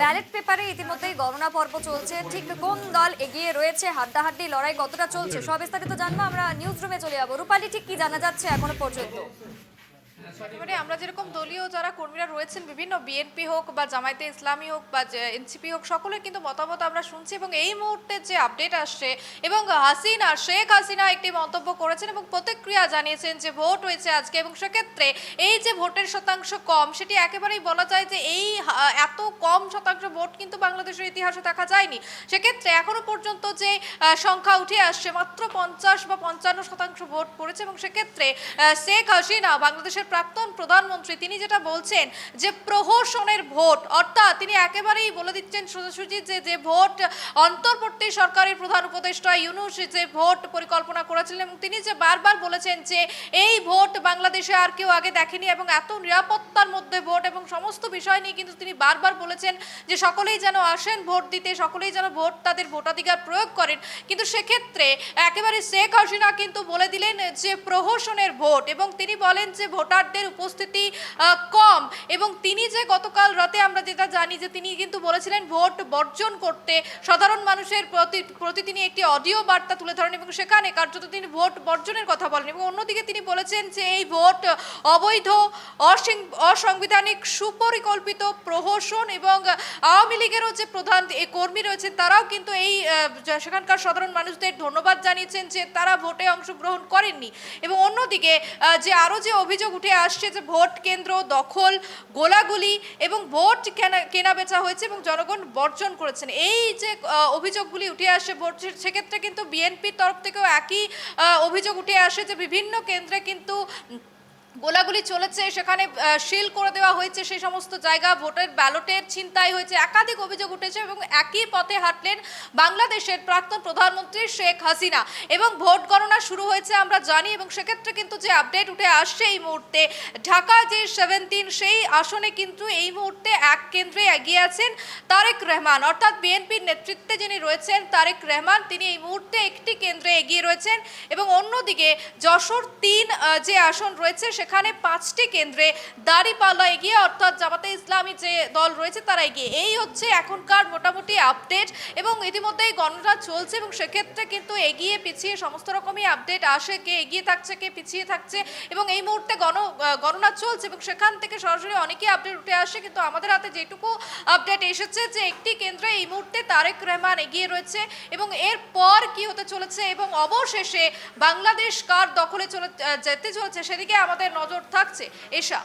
Ballot পেপারে ইতিমধ্যেই গণনা পর্ব চলছে। ঠিক কোন দল এগিয়ে রয়েছে? হাড্ডাহাড্ডি লড়াই কতটা চলছে? সব বিস্তারিত জানব। আমরা নিউজ রুমে চলে যাব। রূপালী, ঠিক কি জানা যাচ্ছে এখনও পর্যন্ত? এবারে আমরা যেরকম দলীয় যারা কর্মীরা রয়েছেন, বিভিন্ন বিএনপি হোক বা জামায়াতে ইসলামী হোক বা এনসিপি হোক, সকলের কিন্তু মতামত আমরা শুনছি এবং এই মুহূর্তে যে আপডেট আসছে এবং হাসিনা, শেখ হাসিনা একটি মন্তব্য করেছেন এবং প্রতিক্রিয়া জানিয়েছেন যে ভোট হয়েছে আজকে এবং সেক্ষেত্রে এই যে ভোটের শতাংশ কম, সেটি একেবারেই বলা যায় যে এই এত কম শতাংশ ভোট কিন্তু বাংলাদেশের ইতিহাসে দেখা যায়নি। সেক্ষেত্রে এখনও পর্যন্ত যে সংখ্যা উঠে আসছে, মাত্র পঞ্চাশ বা পঞ্চান্ন শতাংশ ভোট পড়েছে এবং সেক্ষেত্রে শেখ হাসিনা বাংলাদেশের প্রাক্তন প্রধানমন্ত্রী, তিনি যেটা বলছেন যে প্রহসনের ভোট, অর্থাৎ তিনি একেবারেই বলে দিচ্ছেন সোজাসুজি যে যে ভোট অন্তর্বর্তী সরকারের প্রধান উপদেষ্টা ইউনুস যে ভোট পরিকল্পনা করেছিলেন এবং তিনি যে বারবার বলেছেন যে এই ভোট বাংলাদেশে আর কেউ আগে দেখেনি এবং এত নিরাপত্তার মধ্যে ভোট এবং সমস্ত বিষয় নিয়ে কিন্তু তিনি বারবার বলেছেন যে সকলেই যেন আসেন ভোট দিতে, সকলেই যেন ভোট তাদের ভোটাধিকার প্রয়োগ করেন। কিন্তু সেক্ষেত্রে একেবারে শেখ হাসিনা কিন্তু বলে দিলেন যে প্রহসনের ভোট এবং তিনি বলেন যে ভোটারদের উপস্থিতি কম। এবং তিনি যে গতকাল রাতে আমরা জানি যে তিনি কিন্তু বলেছিলেন ভোট বর্জন করতে সাধারণ মানুষের প্রতি প্রতি তিনি একটি অডিও বার্তা তুলে ধরেন এবং সেখানে কার্যত তিনি ভোট বর্জনের কথা বলেন এবং অন্যদিকে তিনি বলেছেন যে এই ভোট অবৈধ, অসিং- অসাংবিধানিক, সুপরিকল্পিত প্রহসন এবং আওয়ামী লীগেরও যে প্রধান কর্মী রয়েছেন তারাও কিন্তু এই সেখানকার সাধারণ মানুষদের ধন্যবাদ জানিয়েছেন যে তারা ভোটে অংশগ্রহণ করেননি এবং অন্যদিকে যে আরও যে অভিযোগ উঠে আসছে যে ভোট কেন্দ্র দখল, গোলাগুলি এবং ভোট কেনা বেচা হয়েছে এবং জনগণ বর্জন করেছেন। এই যে অভিযোগগুলি উঠে আসে সেক্ষেত্রে কিন্তু বিএনপির তরফ থেকেও একই অভিযোগ উঠে আসে যে বিভিন্ন কেন্দ্রে কিন্তু গোলাগুলি চলেছে, সেখানে সিল করে দেওয়া হয়েছে সেই সমস্ত জায়গা। ভোটের ব্যালটের ছিনতাই হয়েছে। একাধিক অভিযোগ উঠেছে এবং একই পথে হাঁটলেন বাংলাদেশের প্রাক্তন প্রধানমন্ত্রী শেখ হাসিনা। এবং ভোট গণনা শুরু হয়েছে, আমরা জানি, এবং সেক্ষেত্রে কিন্তু যে আপডেট উঠে আসছে এই মুহূর্তে, ঢাকা যে সেভেন্টিন, সেই আসনে কিন্তু এই মুহূর্তে এক কেন্দ্রে এগিয়ে আছেন তারেক রহমান। অর্থাৎ বিএনপির নেতৃত্বে যিনি রয়েছেন তারেক রহমান, তিনি এই মুহূর্তে একটি কেন্দ্রে এগিয়ে রয়েছেন। এবং অন্যদিকে যশোর তিন যে আসন রয়েছে সেখানে পাঁচটি কেন্দ্রে দাড়িপাল্লা এগিয়ে, অর্থাৎ জামাতে ইসলামী যে দল রয়েছে তারা এগিয়ে। এই হচ্ছে এখনকার মোটামুটি আপডেট এবং ইতিমধ্যেই গণনা চলছে এবং সেক্ষেত্রে কিন্তু এগিয়ে পিছিয়ে সমস্ত রকমই আপডেট আসে, কে এগিয়ে থাকছে, কে পিছিয়ে থাকছে এবং এই মুহূর্তে গণ গণনা চলছে এবং সেখান থেকে সরাসরি অনেকেই আপডেট উঠে আসে। কিন্তু আমাদের হাতে যেটুকু আপডেট এসেছে যে একটি কেন্দ্রে এই মুহূর্তে তারেক রহমান এগিয়ে রয়েছে এবং এরপর কি হতে চলেছে এবং অবশেষে বাংলাদেশ কার দখলে চলে যেতে চলেছে সেদিকে আমাদের নজর থাকছে। এসা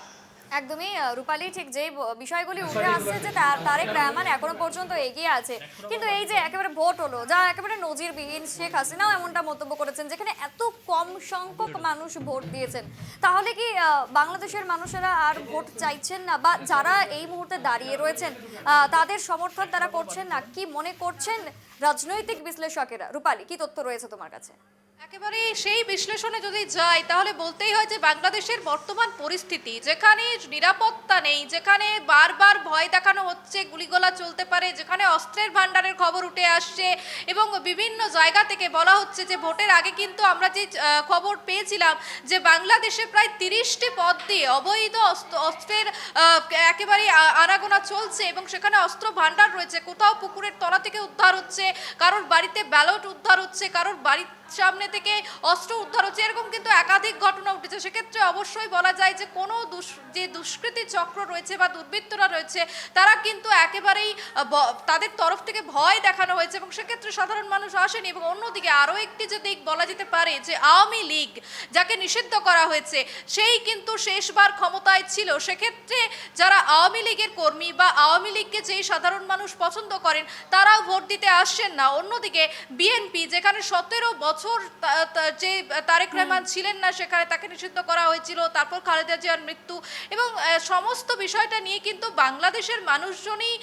একদমই রূপালী ঠিক যে বিষয়গুলি উঠে আসছে যে তার- তারেক রহমান এখনও পর্যন্ত এগিয়ে আছে। কিন্তু এই যে একেবারে ভোট হলো যা একেবারে নজিরবিহীন শেখ হাসিনাও এমনটা মন্তব্য করেছেন যেখানে এত কম সংখ্যক মানুষ ভোট দিয়েছেন। তাহলে কি আহ, বাংলাদেশের মানুষেরা আর ভোট চাইছেন না? বা যারা এই মুহূর্তে দাঁড়িয়ে রয়েছেন আহ, তাদের সমর্থন তারা করছেন না? কি মনে করছেন রাজনৈতিক বিশ্লেষকেরা? রূপালী কি তথ্য রয়েছে তোমার কাছে? একেবারে সেই বিশ্লেষণে যদি যাই, তাহলে বলতেই হয় যে বাংলাদেশের বর্তমান পরিস্থিতি, যেখানে নিরাপত্তা নেই, যেখানে বারবার ভয় দেখানো হচ্ছে, গুলিগোলা চলতে পারে, যেখানে অস্ত্রের ভান্ডারের খবর উঠে আসছে, এবং বিভিন্ন জায়গা থেকে বলা হচ্ছে যে ভোটের আগে কিন্তু আমরা যে খবর পেয়েছিলাম যে বাংলাদেশে প্রায় তিরিশটি পদ দিয়ে অবৈধ অস্ত্র- অস্ত্রের একেবারে আনাগোনা চলছে, এবং সেখানে অস্ত্র ভাণ্ডার রয়েছে, কোথাও পুকুরের তলা থেকে উদ্ধার হচ্ছে, কারোর বাড়িতে ব্যালট উদ্ধার হচ্ছে, কারোর বাড়ির সামনে থেকে অস্ত্র উদ্ধার হচ্ছে। এরকম কিন্তু একাধিক ঘটনা উঠেছে। সেক্ষেত্রে অবশ্যই বলা যায় যে কোনো যে দুষ্কৃতী চক্র রয়েছে বা দুর্বৃত্তরা রয়েছে, তারা কিন্তু একেবারেই তাদের তরফ থেকে ভয় দেখানো হয়েছে এবং সেক্ষেত্রে সাধারণ মানুষ আসেনি এবং অন্যদিকে আরও একটি যে দিক বলা যেতে পারে যে আওয়ামী লীগ যাকে নিষিদ্ধ করা হয়েছে, সেই কিন্তু শেষবার ক্ষমতায় ছিল। সেক্ষেত্রে যারা আওয়ামী লীগের কর্মী বা আওয়ামী লীগকে যেই সাধারণ মানুষ পছন্দ করেন, তারাও ভোট দিতে আসছেন না। অন্যদিকে বিএনপি যেখানে সতেরো বছর যে তারেক রহমান ছিলেন না সেখানে তাকে নিষিদ্ধ করা হয়েছিল তারপর খালেদা জিয়ার মৃত্যু এবং সমস্ত বিষয়টা নিয়ে কিন্তু বাংলাদেশের মানুষজনই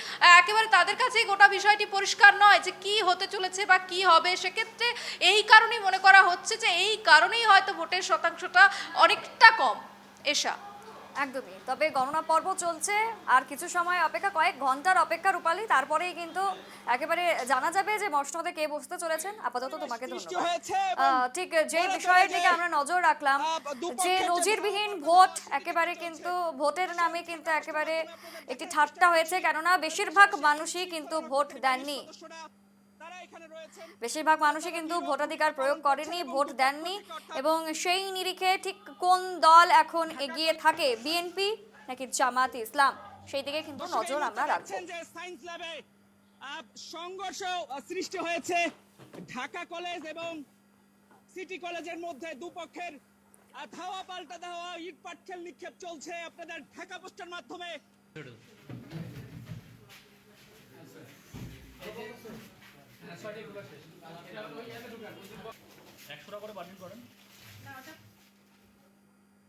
একেবারে তাদের কাছেই গোটা বিষয়টি পরিষ্কার নয় যে কি হতে চলেছে বা কি হবে। সেক্ষেত্রে এই কারণেই মনে করা হচ্ছে যে এই কারণেই হয়তো ভোটের শতাংশটা অনেকটা কম। এসা একদমই। তবে গণনা পর্ব চলছে আর কিছু সময় অপেক্ষা কয়েক ঘণ্টার অপেক্ষা রূপালী। তারপরেই কিন্তু একেবারে জানা যাবে যে মসনদে কে বসতে চলেছেন। আপাতত তোমাকে ধন্যবাদ। ঠিক যে বিষয়ের দিকে আমরা নজর রাখলাম যে নজিরবিহীন ভোট একেবারে কিন্তু ভোটের নামে কিন্তু একেবারে একটি ঠাট্টা হয়েছে। কেননা বেশিরভাগ মানুষই কিন্তু ভোট দেননি সদস্যরা তারা এখানে রয়েছেন বেশিরভাগ মানুষই কিন্তু ভোটাধিকার প্রয়োগ করেনি, ভোট দেননি এবং সেই নিরিখে ঠিক কোন দল এখন এগিয়ে থাকে বিএনপি নাকি জামাত ইসলাম? সেই দিকে কিন্তু নজর আমরা ল্যাবে সংঘর্ষ সৃষ্টি হয়েছে ঢাকা কলেজ এবং সিটি কলেজের মধ্যে দুপক্ষের ধাওয়া পাল্টা ধাওয়া ইট পাটকেল নিক্ষেপ চলছে। আপনাদের ঢাকা পোস্টের মাধ্যমে একশোটা করে বাতিল করেন।